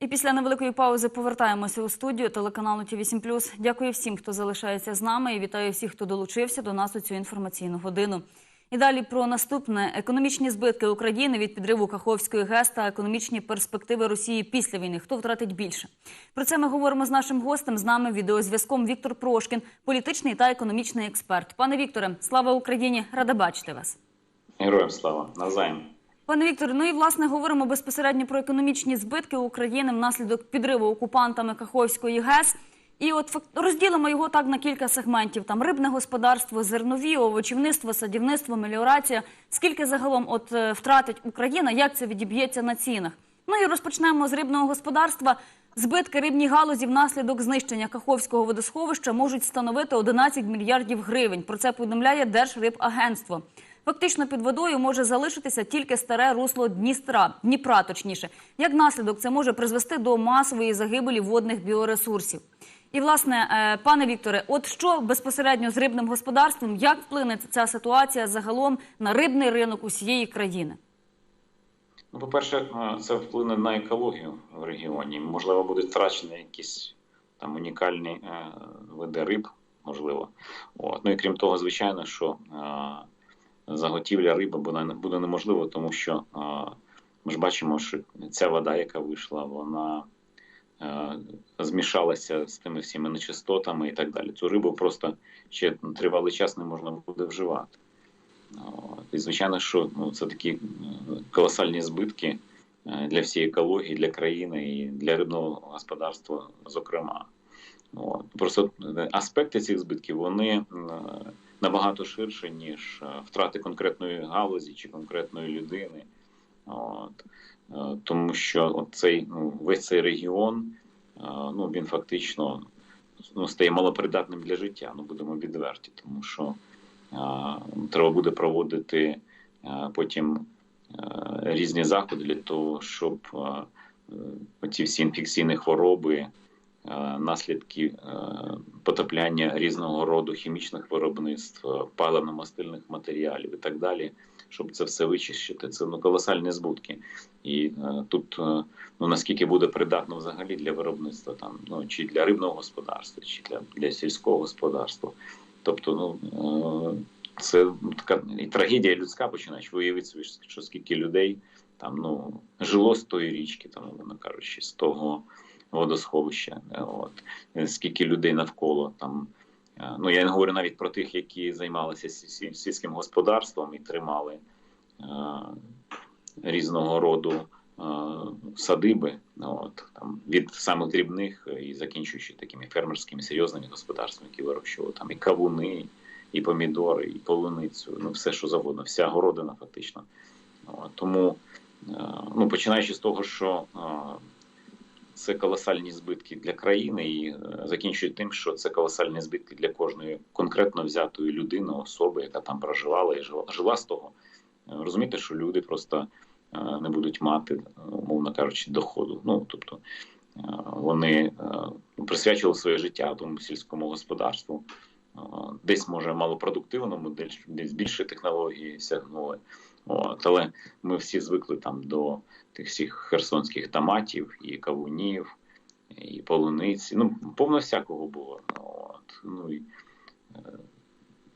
І після невеликої паузи повертаємося у студію телеканалу ТІВІ 7 Дякую всім, хто залишається з нами, і вітаю всіх, хто долучився до нас у цю інформаційну годину. І далі про наступне економічні збитки України від підриву Каховської ГЕС та економічні перспективи Росії після війни. Хто втратить більше? Про це ми говоримо з нашим гостем. З нами відеозв'язком Віктор Прошкін, політичний та економічний експерт. Пане Вікторе, слава Україні! Рада бачити вас. Героям слава навзаєм. Пане Вікторе, ну і власне говоримо безпосередньо про економічні збитки України внаслідок підриву окупантами Каховської ГЕС. І от розділимо його так на кілька сегментів: там рибне господарство, зернові, овочівництво, садівництво, меліорація. Скільки загалом от е, втратить Україна, як це відіб'ється на цінах? Ну і розпочнемо з рибного господарства. Збитки рибній галузі внаслідок знищення Каховського водосховища можуть становити 11 мільярдів гривень. Про це повідомляє Держрибагентство. Фактично під водою може залишитися тільки старе русло Дністра, Дніпра, точніше. Як наслідок, це може призвести до масової загибелі водних біоресурсів. І, власне, е, пане Вікторе, от що безпосередньо з рибним господарством, як вплине ця ситуація загалом на рибний ринок усієї країни? Ну, по-перше, е, це вплине на екологію в регіоні. Можливо, будуть втрачені якісь там унікальні е, види риб, можливо. От. Ну і крім того, звичайно, що заготівля риби буде, неможливо, тому що ми ж бачимо, що ця вода, яка вийшла, вона е, змішалася з тими всіми нечистотами і так далі. Цю рибу просто ще тривалий час не можна буде вживати. І звичайно, що ну, це такі е, колосальні збитки е, для всієї екології, для країни і для рибного господарства, зокрема. От. Просто аспекти цих збитків вони набагато ширше, ніж е, втрати конкретної галузі чи конкретної людини. От. Е, Тому що цей, ну, весь цей регіон е, ну, він фактично ну, стає малопридатним для життя, ну будемо відверті, тому що а, треба буде проводити а, потім а, різні заходи для того, щоб оці всі інфекційні хвороби, наслідки а, потопляння різного роду хімічних виробництв, паливно-мастильних матеріалів і так далі, щоб це все вичищити. Це ну, колосальні збутки. І а, тут а, ну, наскільки буде придатно взагалі для виробництва, там, ну, чи для рибного господарства, чи для, для сільського господарства. Тобто, ну е, це така і трагедія людська починаєш собі, що скільки людей там ну жило з тої річки, там воно кажучи, з того водосховища. е, От Е, скільки людей навколо там. е, Ну я не говорю навіть про тих, які займалися сі- сі- сільським господарством і тримали різного роду садиби, от там від самих дрібних і закінчуючи такими фермерськими серйозними господарствами, які вирощували там і кавуни, і помідори, і полуницю, ну все, що завгодно, вся городина фактично. От, тому, ну починаючи з того, що це колосальні збитки для країни, і е, закінчує тим, що це колосальні збитки для кожної конкретно взятої людини, особи, яка там проживала і жила, жила з того. Е, Розумієте, що люди просто е, не будуть мати, умовно кажучи, доходу. Ну тобто вони присвячували своє життя тому сільському господарству. Десь може малопродуктивному, десь більше технології сягнули. От, але ми всі звикли там до тих всіх херсонських томатів, і кавунів, і полуниці. Ну, повно всякого було. Ну, От, ну і е,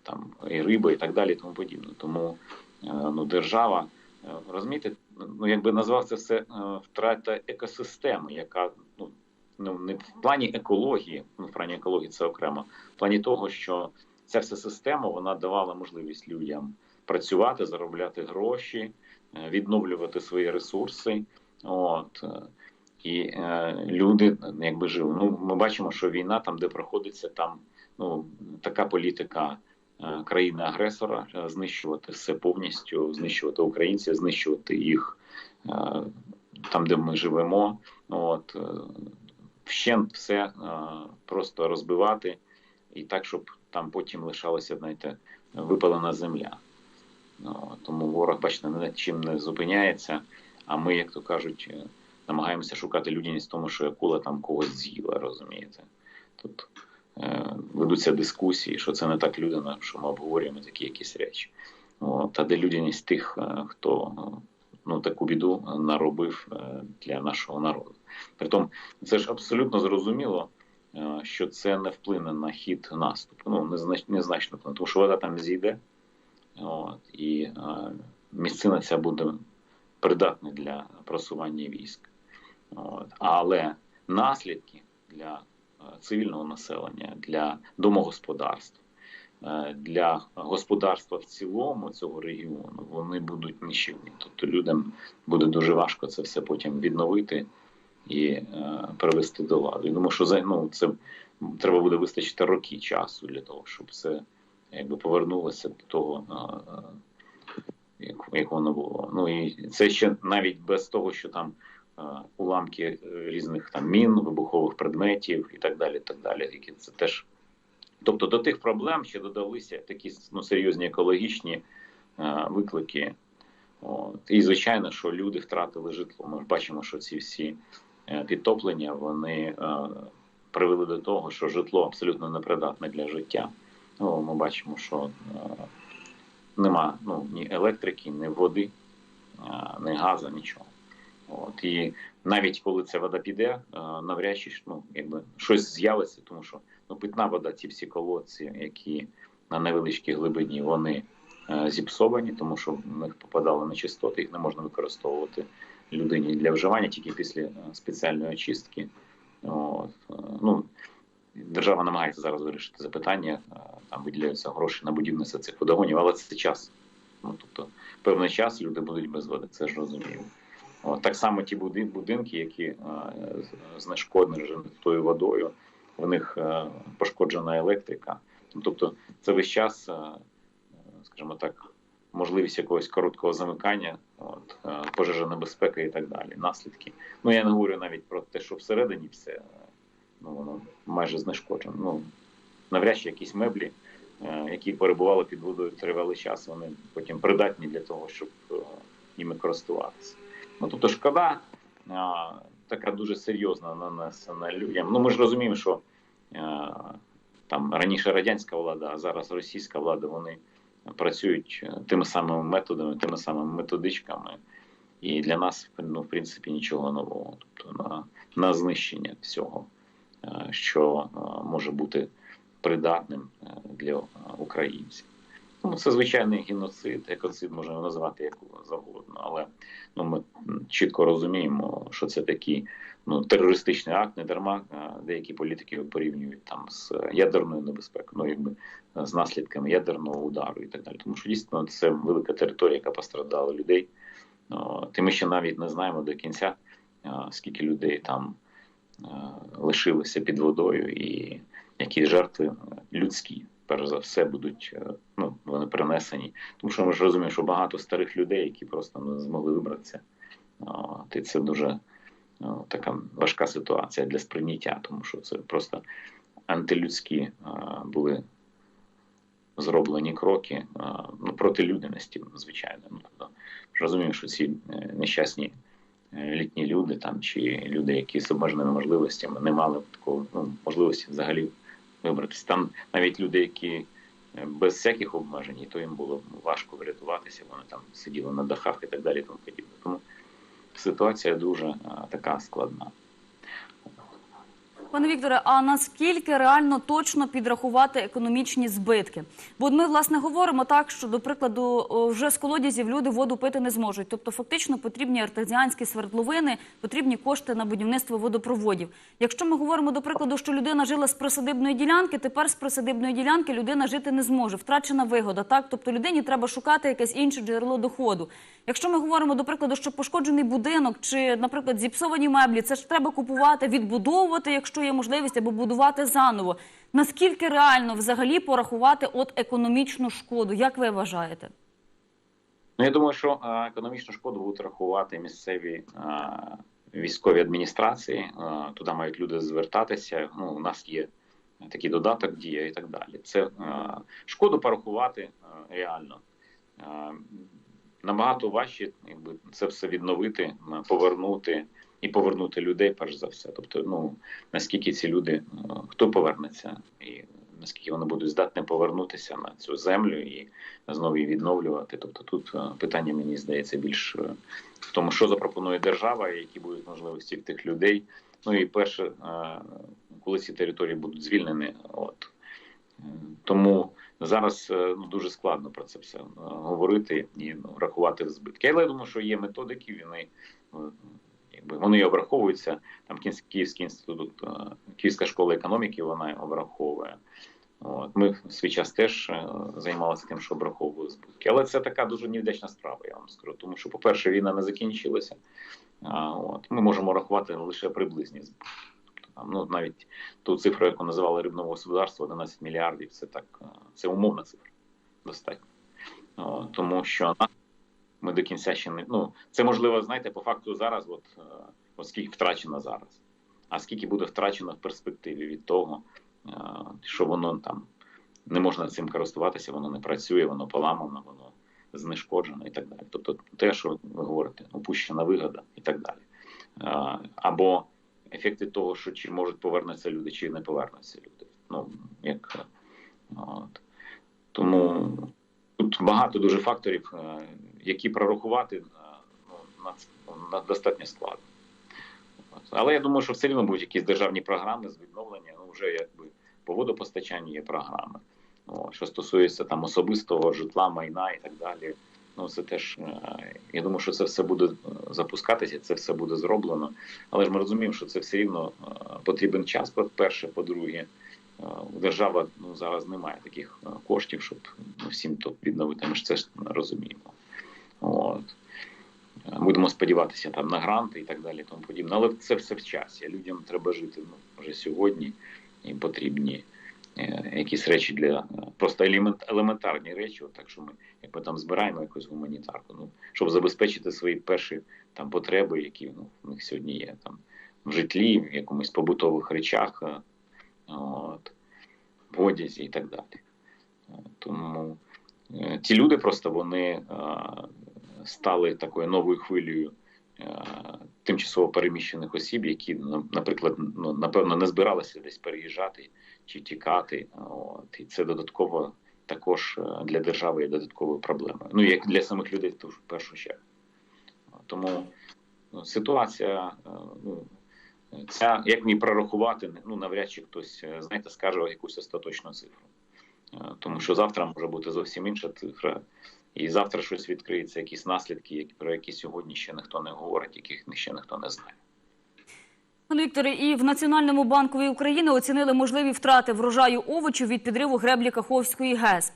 там і риба, і так далі, і тому подібне. Тому е, ну, держава, е, розумієте, ну якби назвав це все втрата екосистеми, яка ну, ну не в плані екології, ну в плані екології це окремо, в плані того, що ця вся система вона давала можливість людям працювати, заробляти гроші, відновлювати свої ресурси. От е, і е, люди якби жили. Ну, ми бачимо, що війна там, де проходиться, там ну така політика е, країни-агресора, е, знищувати все повністю, знищувати українців, знищувати їх е, там, де ми живемо. От е, вщент все е, просто розбивати, і так, щоб там потім лишалася, знаєте, випалена земля. Тому ворог, бачите, над чим не зупиняється. А ми, як то кажуть, е, намагаємося шукати людяність в тому, що акула там когось з'їла, розумієте? Тут е, ведуться дискусії, що це не так людина, що ми обговорюємо такі якісь речі. От, а де людяність тих, е, хто е, ну таку біду наробив для нашого народу. Притом це ж абсолютно зрозуміло, що це не вплине на хід наступу. Ну незнач- незначно тому що вода там зійде, от, і місцина ця буде придатна для просування військ. От. Але наслідки для цивільного населення, для домогосподарств, е, для господарства в цілому цього регіону вони будуть нищівні. Тобто людям буде дуже важко це все потім відновити і е, привести до ладу. Я думаю, що ну, це треба буде вистачити роки часу для того, щоб все якби повернулося до того. е, як, воно було. Ну і це ще навіть без того, що там е, уламки різних там мін, вибухових предметів і так далі. так далі. Які це теж. Тобто до тих проблем ще додалися такі ну, серйозні екологічні е, виклики. От. І звичайно, що люди втратили житло. Ми бачимо, що ці всі підтоплення вони привели до того, що житло абсолютно непридатне для життя. Ну, ми бачимо, що е, нема ну, ні електрики, ні води, а, ні газу, нічого. От. І навіть коли ця вода піде, а, навряд чи ну, якби, щось з'явиться, тому що ну, питна вода, ці всі колодці, які на невеличкій глибині, вони е, зіпсовані, тому що в них попадали нечистоти, їх не можна використовувати людині для вживання тільки після е, спеціальної очистки. От. Е, Ну, Держава намагається зараз вирішити запитання, е, там виділяються гроші на будівництво цих водогонів, але це час. Ну тобто, певний час люди будуть без води, це ж розумію. От, так само ті будинки, які е, знешкоджені тою водою, в них е, пошкоджена електрика. Ну, Тобто, це весь час, скажімо так, можливість якогось короткого замикання, от, пожежа небезпека і так далі. Наслідки. Ну я не говорю навіть про те, що всередині все ну, воно майже знешкоджено. Ну, навряд чи якісь меблі, е, які перебували під водою тривалий час, вони потім придатні для того, щоб е, ними користуватися. Ну, тобто шкода е, така дуже серйозна нанесена людям. Ну, ми ж розуміємо, що е, там раніше радянська влада, а зараз російська влада, вони працюють тими самими методами, тими самими методичками. І для нас, ну, в принципі, нічого нового. Тобто на, на знищення всього що е, може бути придатним е, для е, українців. Ну, це звичайний геноцид, екоцид можна назвати як завгодно, але ну, ми чітко розуміємо, що це такий ну, терористичний акт, не дарма е, деякі політики його порівнюють там з ядерною небезпекою, ну якби е, з наслідками ядерного удару і так далі. Тому що дійсно це велика територія, яка постраждала людей. І ми ще навіть не знаємо до кінця, е, скільки людей там е, лишилися під водою, і які жертви людські, перш за все, будуть е, ну, вони перенесені. Тому що ми ж розуміємо, що багато старих людей, які просто не змогли вибратися. От, і це дуже така важка ситуація для сприйняття, тому що це просто антилюдські е, були зроблені кроки е, ну, проти людяності, звичайно. Ну, тобто, розумію, що ці е, нещасні е, літні люди там чи люди, які з обмеженими можливостями не мали такого ну, можливості взагалі вибратися. Там навіть люди, які е, без всяких обмежень, то їм було важко врятуватися, вони там сиділи на дахах і так далі. Тому подібне. Тому ситуація дуже е, така складна. Пане Вікторе, а наскільки реально точно підрахувати економічні збитки? Бо ми власне говоримо так, що до прикладу вже з колодязів люди воду пити не зможуть. Тобто, фактично потрібні артезіанські свердловини, потрібні кошти на будівництво водопроводів. Якщо ми говоримо до прикладу, що людина жила з присадибної ділянки, тепер з присадибної ділянки людина жити не зможе. Втрачена вигода. Так, тобто людині треба шукати якесь інше джерело доходу. Якщо ми говоримо до прикладу, що пошкоджений будинок чи, наприклад, зіпсовані меблі, це ж треба купувати, відбудовувати, якщо є можливість, або будувати заново. Наскільки реально взагалі порахувати от економічну шкоду? Як ви вважаєте? Ну, я думаю, що е, економічну шкоду будуть рахувати місцеві е, військові адміністрації. Е, туди мають люди звертатися. Ну, у нас є такий додаток дія і так далі. Це шкоду порахувати реально. Набагато важче, якби це все відновити, повернути і повернути людей, перш за все. Тобто, ну наскільки ці люди, е, хто повернеться, і наскільки вони будуть здатні повернутися на цю землю і знову її відновлювати. Тобто тут е, питання, мені здається, більш е, в тому, що запропонує держава, і які будуть можливості в тих людей. Ну і перше, коли ці території будуть звільнені. От. Тому зараз ну, дуже складно про це все говорити і ну, рахувати збитки. Але я думаю, що є методики, вони якби вони обраховуються. Там Київсь- Київський інститут, е, Київська школа економіки, вона обраховує. От. Ми в свій час теж е, займалися тим, що обраховували збитки. Але це така дуже невдячна справа, я вам скажу. Тому що, по-перше, війна не закінчилася. От. Ми можемо рахувати лише приблизні збитки. Тобто, ну, навіть ту цифру, яку називали рибного господарства, 11 мільярдів, це так, е, це умовна цифра. Достатньо. О, тому що ми до кінця ще не. Ну, це можливо, знаєте, по факту зараз, от, е, от втрачено зараз. А скільки буде втрачено в перспективі від того, е, що воно там не можна цим користуватися, воно не працює, воно поламано, воно знешкоджено і так далі. Тобто те, що ви говорите, упущена вигода і так далі. Е, Або ефекти того, що чи можуть повернутися люди, чи не повернуться люди. Ну, як, от. Тому тут багато дуже факторів, які прорахувати е, на, на достатньо складно. Але я думаю, що все одно будуть якісь державні програми з відновлення. Ну, вже якби по водопостачанню є програми. О, що стосується там особистого житла, майна і так далі. Ну, це теж е, я думаю, що це все буде е, запускатися, це все буде зроблено. Але ж ми розуміємо, що це все рівно потрібен час. По-перше, по-друге, е, держава ну, зараз не має таких коштів, щоб ну, всім то відновити. Ми ж це ж розуміємо. От. Будемо сподіватися там на гранти і так далі, тому подібне. Але це все в часі. Людям треба жити ну, вже сьогодні, їм потрібні е, якісь речі для е, просто елемент, елементарні речі, от так що ми якби там збираємо якусь гуманітарку, ну щоб забезпечити свої перші там потреби, які ну, в них сьогодні є там в житлі, в якомусь побутових речах, е, от, в одязі і так далі. Тому ті люди просто вони стали такою новою хвилею е, тимчасово переміщених осіб, які, наприклад, ну, напевно, не збиралися десь переїжджати чи тікати. От, і це додатково також е, для держави є додатковою проблемою. Ну, як для самих людей, то в першу чергу. Тому ну, ситуація, е, ну, ця, як мені прорахувати, ну, навряд чи хтось, знаєте, скаже якусь остаточну цифру. Тому що завтра може бути зовсім інша цифра, і завтра щось відкриється, якісь наслідки, про які сьогодні ще ніхто не говорить, яких ще ніхто не знає. Пане Вікторе, і в Національному банку України оцінили можливі втрати врожаю овочів від підриву греблі Каховської ГЕС.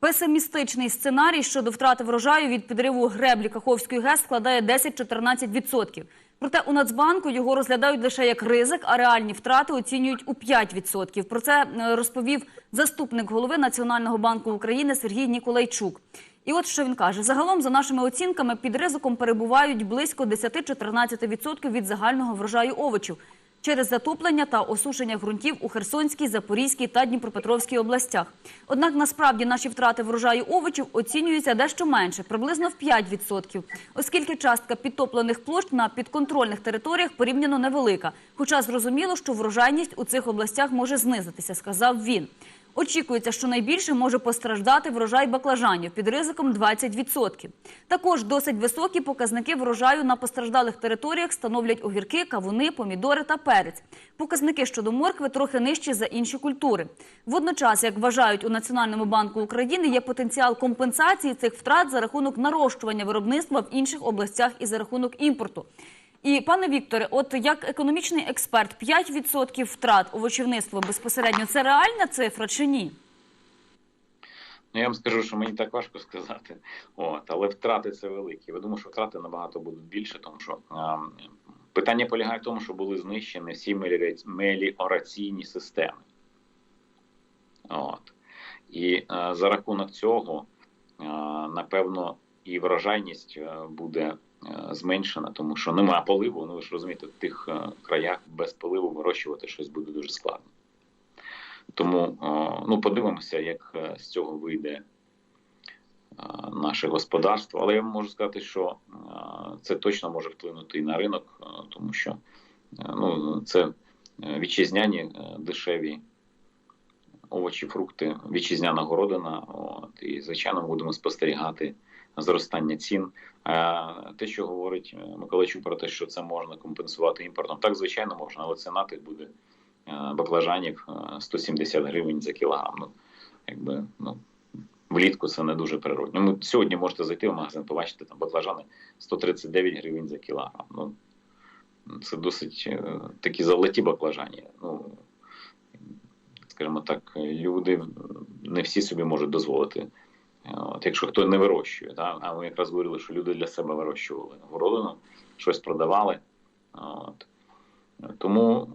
Песимістичний сценарій щодо втрати врожаю від підриву греблі Каховської ГЕС складає 10-14%. Проте у Нацбанку його розглядають лише як ризик, а реальні втрати оцінюють у 5%. Про це е, розповів заступник голови Національного банку України Сергій Ніколайчук. І от що він каже: загалом, за нашими оцінками, під ризиком перебувають близько 10-14% від загального врожаю овочів через затоплення та осушення ґрунтів у Херсонській, Запорізькій та Дніпропетровській областях. Однак насправді наші втрати врожаю овочів оцінюються дещо менше, приблизно в 5%, оскільки частка підтоплених площ на підконтрольних територіях порівняно невелика. Хоча зрозуміло, що врожайність у цих областях може знизитися, сказав він. Очікується, що найбільше може постраждати врожай баклажанів під ризиком 20%. Також досить високі показники врожаю на постраждалих територіях становлять огірки, кавуни, помідори та перець. Показники щодо моркви трохи нижчі за інші культури. Водночас, як вважають у Національному банку України, є потенціал компенсації цих втрат за рахунок нарощування виробництва в інших областях і за рахунок імпорту. І пане Вікторе, от як економічний експерт, 5% втрат овочівництва безпосередньо це реальна цифра чи ні? Ну, я вам скажу, що мені так важко сказати. От, але втрати це великі. Я думаю, що втрати набагато будуть більше, тому що а, питання полягає в тому, що були знищені всі меліораційні- системи. От. І а, за рахунок цього, а, напевно, і врожайність буде а, зменшена, тому що немає поливу. Ну ви ж розумієте, в тих краях без поливу вирощувати щось буде дуже складно. Тому ну, подивимося, як е, з цього вийде е, наше господарство. Але я можу сказати, що е, це точно може вплинути і на ринок, е, тому що е, ну, це е, вітчизняні е, дешеві овочі, фрукти, вітчизняна городина. От, і, звичайно, ми будемо спостерігати зростання цін. Те, що говорить е, Миколайчук про те, що це можна компенсувати імпортом, так звичайно можна, але ціна тих буде е, баклажанів е, 170 гривень за кілограм. Ну, якби, ну, влітку це не дуже природно. Ну, сьогодні можете зайти в магазин, побачити там баклажани 139 гривень за кілограм. Ну, це досить е, такі золоті баклажані. Ну, скажімо так, люди не всі собі можуть дозволити. От, якщо хто не вирощує, та? а ми якраз говорили, що люди для себе вирощували городину, щось продавали. От. Тому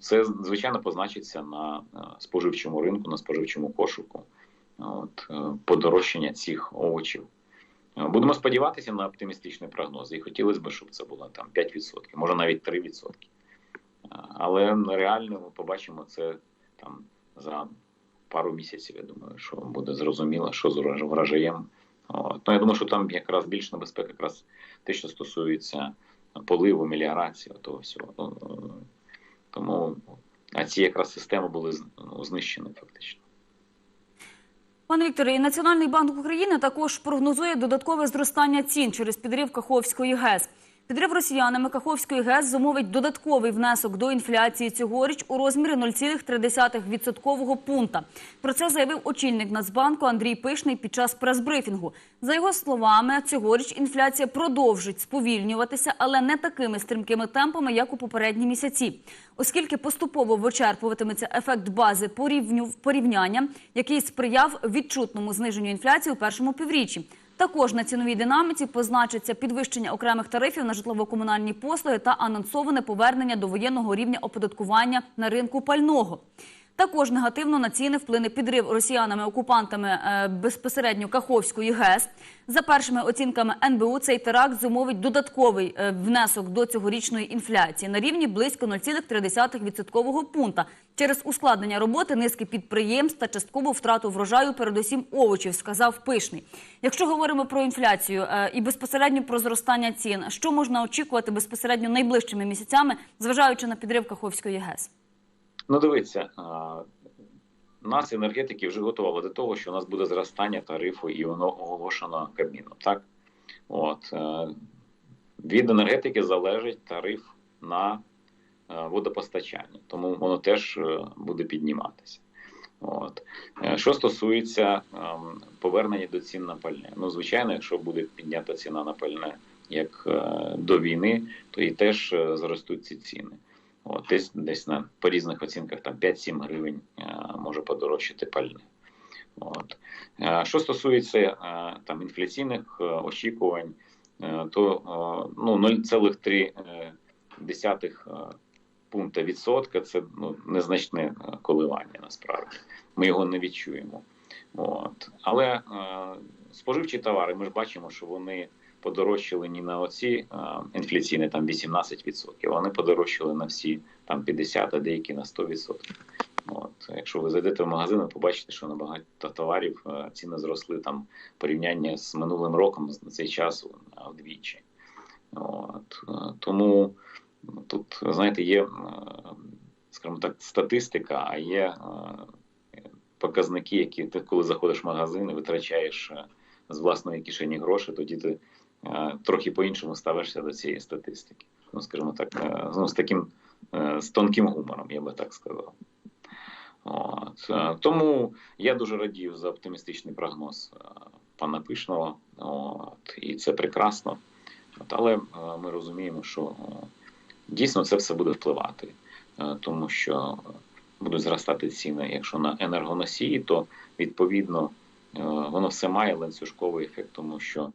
це, звичайно, позначиться на е, споживчому ринку, на споживчому кошику, от, е, подорожчання цих овочів. Будемо сподіватися на оптимістичний прогноз. І хотілося б, щоб це було там 5%, може навіть 3%. Е, Але реально ми побачимо це там за пару місяців. Я думаю, що буде зрозуміло, що з врожаєм. От. Ну, я думаю, що там якраз більш небезпека, якраз те, що стосується поливу, меліорації, того всього. Е, Тому а ці якраз системи були ну, знищені фактично. Пане Вікторе, і Національний банк України також прогнозує додаткове зростання цін через підрив Каховської ГЕС. Підрив росіянами Каховської ГЕС зумовить додатковий внесок до інфляції цьогоріч у розмірі 0,3 відсоткового пункта. Про це заявив очільник Нацбанку Андрій Пишний під час прес-брифінгу. За його словами, цьогоріч інфляція продовжить сповільнюватися, але не такими стрімкими темпами, як у попередні місяці, оскільки поступово вичерпуватиметься ефект бази порівняння, який сприяв відчутному зниженню інфляції у першому півріччі. Також на ціновій динаміці позначиться підвищення окремих тарифів на житлово-комунальні послуги та анонсоване повернення до воєнного рівня оподаткування на ринку пального. Також негативно на ціни вплине підрив росіянами-окупантами е, безпосередньо Каховської ГЕС. За першими оцінками НБУ, цей теракт зумовить додатковий е, внесок до цьогорічної інфляції на рівні близько 0,3 відсоткового пункта через ускладнення роботи низки підприємств та часткову втрату врожаю, передусім овочів, сказав Пишний. Якщо говоримо про інфляцію е, і безпосередньо про зростання цін, що можна очікувати безпосередньо найближчими місяцями, зважаючи на підрив Каховської ГЕС? Ну, дивіться, нас енергетики вже готували до того, що у нас буде зростання тарифу, і воно оголошено Кабміном. Так? От, е, від енергетики залежить тариф на е, водопостачання, тому воно теж е, буде підніматися. От. Е, Що стосується ем, повернення до цін на пальне, ну звичайно, якщо буде піднята ціна на пальне як е, до війни, то і теж е, зростуть ці ціни. От, десь, десь на по різних оцінках там 5-7 гривень е, може подорожчати пальне. От. Е, Що стосується е, там інфляційних очікувань, то ну, 0,3 е, десятих, е, пункта відсотка це ну, незначне коливання насправді. Ми його не відчуємо. От. Але споживчі товари, ми ж бачимо, що вони подорожчали не на оці е, інфляційні там 18%, вони подорожчали на всі там 50, а деякі на 100%. От, якщо ви зайдете в магазин, ви побачите, що на багато товарів е, ціни зросли там порівняння з минулим роком на цей час вдвічі. От, е, тому ну, тут, знаєте, є, скажімо так, статистика, а є показники, які ти, коли заходиш в магазин і витрачаєш з власної кишені гроші, тоді ти трохи по-іншому ставишся до цієї статистики. Ну, скажімо так, е, ну, з таким е, з тонким гумором, я би так сказав. От. е, Тому я дуже радію за оптимістичний прогноз е, пана Пишного, от, і це прекрасно. От, але е, ми розуміємо, що е, дійсно це все буде впливати, е, тому що будуть зростати ціни. Якщо на енергоносії, то відповідно е, воно все має ланцюжковий ефект, тому що е,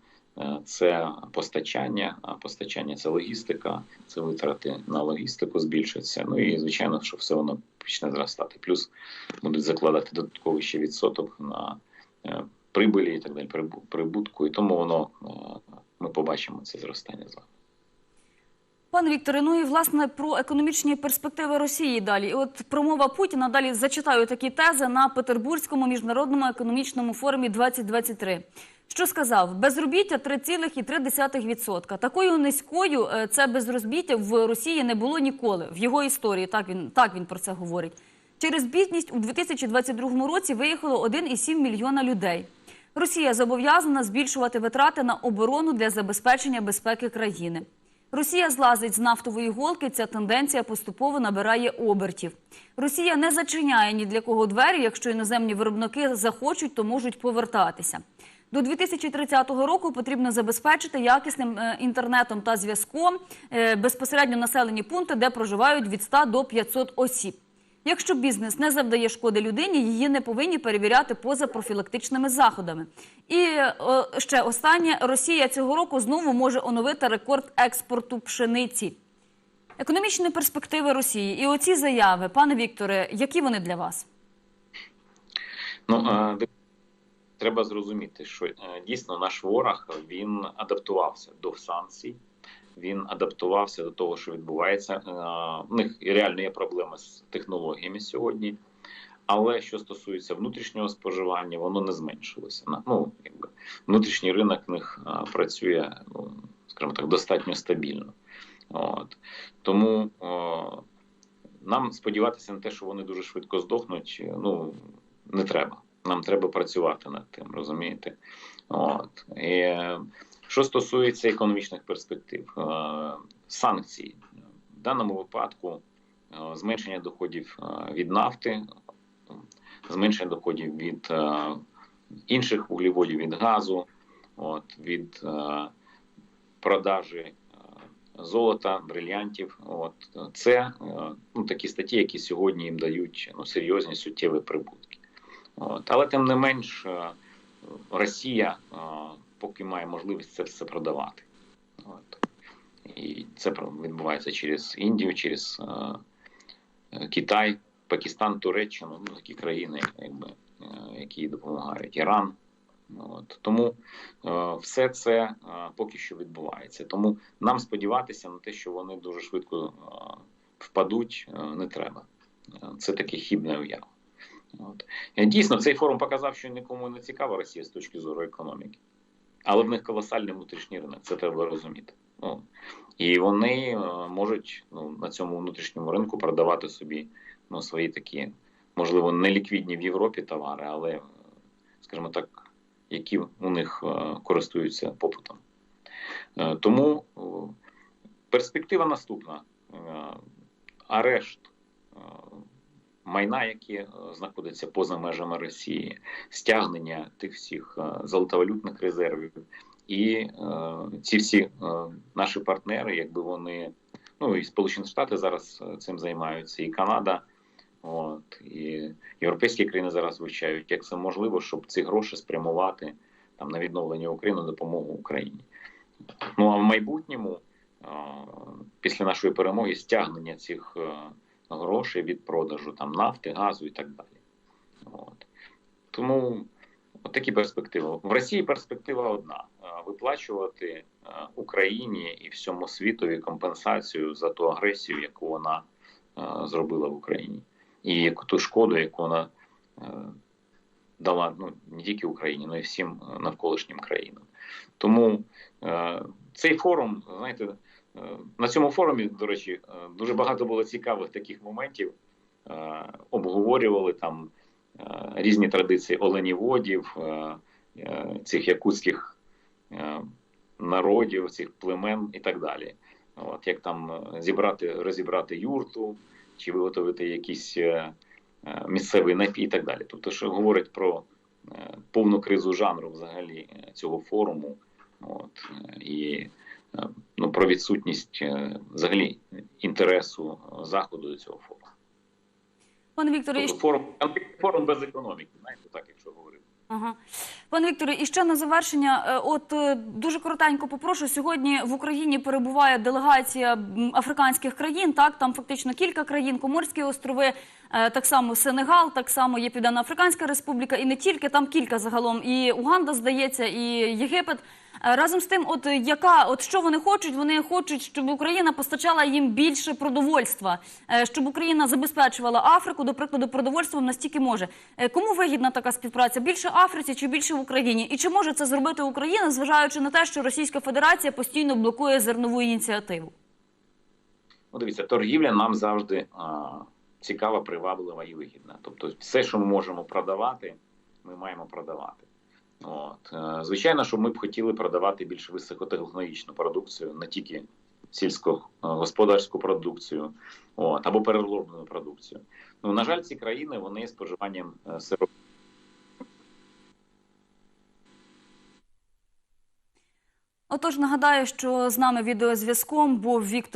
це постачання, а постачання це логістика, це витрати на логістику збільшаться. Ну і звичайно, що все воно почне зростати. Плюс будуть закладати додатковий ще відсоток на е, прибилі і так далі, прибутку, і тому воно е, ми побачимо це зростання з вами. Пане Вікторе, ну і власне про економічні перспективи Росії далі. І от промова Путіна далі зачитаю такі тези на Петербурзькому міжнародному економічному форумі 2023. Що сказав? Безробіття 3,3%. Такою низькою е, це безробіття в Росії не було ніколи в його історії. Так він так він про це говорить. Через бідність у 2022 році виїхало 1,7 мільйона людей. Росія зобов'язана збільшувати витрати на оборону для забезпечення безпеки країни. Росія злазить з нафтової голки. Ця тенденція поступово набирає обертів. Росія не зачиняє ні для кого двері. Якщо іноземні виробники захочуть, то можуть повертатися. До 2030 року потрібно забезпечити якісним е, інтернетом та зв'язком е, безпосередньо населені пункти, де проживають від 100 до 500 осіб. Якщо бізнес не завдає шкоди людині, її не повинні перевіряти поза профілактичними заходами. І е, ще останнє Росія цього року знову може оновити рекорд експорту пшениці. Економічні перспективи Росії і оці заяви, пане Вікторе, які вони для вас? Ну де- треба зрозуміти, що е, дійсно наш ворог він адаптувався до санкцій. Він адаптувався до того, що відбувається. Е, У них реально є проблеми з технологіями сьогодні. Але що стосується внутрішнього споживання, воно не зменшилося. Ну, якби внутрішній ринок в них працює, ну, скажімо так, достатньо стабільно. От. Тому о, нам сподіватися на те, що вони дуже швидко здохнуть, ну не треба. Нам треба працювати над тим, розумієте? От. І, е, що стосується економічних перспектив, е, санкцій в даному випадку е, зменшення доходів від нафти, зменшення доходів від інших вуглеводів, від газу, от, від продажі золота, брильянтів. От, це ну, такі статті, які сьогодні їм дають ну, серйозні суттєві прибутки. От, але тим не менш, е, Росія е, поки має можливість це все продавати. От. І це відбувається через Індію, через е, Китай, Пакистан, Туреччину, ну такі країни, якби, які допомагають, Іран. От. Тому е, все це е, поки що відбувається. Тому нам сподіватися на те, що вони дуже швидко е, впадуть, е, не треба. Це таке хібне уява. От. Е, Дійсно, цей форум показав, що нікому не цікава Росія з точки зору економіки. Але в них колосальний внутрішній ринок, це треба розуміти. Ну, і вони е, можуть ну, на цьому внутрішньому ринку продавати собі ну, свої такі, можливо, неліквідні в Європі товари, але, е, скажімо так, які у них користуються попитом. Тому перспектива наступна: арешт майна, яке е, знаходиться поза межами Росії, стягнення тих всіх е, золотовалютних резервів. І е, ці всі е, наші партнери, якби вони, ну і Сполучені Штати зараз е, цим займаються, і Канада, от, і європейські країни зараз вивчають, як це можливо, щоб ці гроші спрямувати там на відновлення України, допомогу Україні. Ну а в майбутньому, після нашої перемоги, стягнення цих грошей від продажу там нафти, газу і так далі. От. Тому от такі перспективи. В Росії перспектива одна: е, виплачувати е, Україні і всьому світові компенсацію за ту агресію, яку вона е, зробила в Україні, і ту шкоду, яку вона дала ну не тільки Україні, але й всім навколишнім країнам. Тому цей форум, знаєте, на цьому форумі, до речі, е, дуже багато було цікавих таких моментів. Е, обговорювали там е, різні традиції оленіводів, е, е, цих якутських е, народів, цих племен і так далі. От як там е, зібрати, розібрати юрту, чи виготовити якийсь е, е, місцевий напій і так далі. Тобто, що говорить про е, повну кризу жанру взагалі е, цього форуму, от е, і е, ну, про відсутність е, взагалі інтересу е, заходу до цього форуму. Пане Вікторе, Тобто форум, форум без економіки, знаєте, так, якщо говорити. Ага. Пане Вікторе, і ще на завершення, е, от е, дуже коротенько попрошу. Сьогодні в Україні перебуває делегація африканських країн. Так, там фактично кілька країн, Коморські острови, е, так само Сенегал, так само є Південно-Африканська Республіка, і не тільки там кілька загалом. І Уганда здається, і Єгипет. Е, Разом з тим, от яка, от що вони хочуть? Вони хочуть, щоб Україна постачала їм більше продовольства, е, щоб Україна забезпечувала Африку, до прикладу, продовольством настільки може. Е, Кому вигідна така співпраця? Більше Африці чи більше в Україні? І чи може це зробити Україна, зважаючи на те, що Російська Федерація постійно блокує зернову ініціативу? Ну, дивіться, торгівля нам завжди а, цікава, приваблива і вигідна. Тобто, все, що ми можемо продавати, ми маємо продавати. От. Е, Звичайно, що ми б хотіли продавати більш високотехнологічну продукцію, не тільки сільськогосподарську продукцію, от, або перероблену продукцію. Ну, на жаль, ці країни вони споживанням е, сироп Отож, нагадаю, що з нами відеозв'язком був Віктор.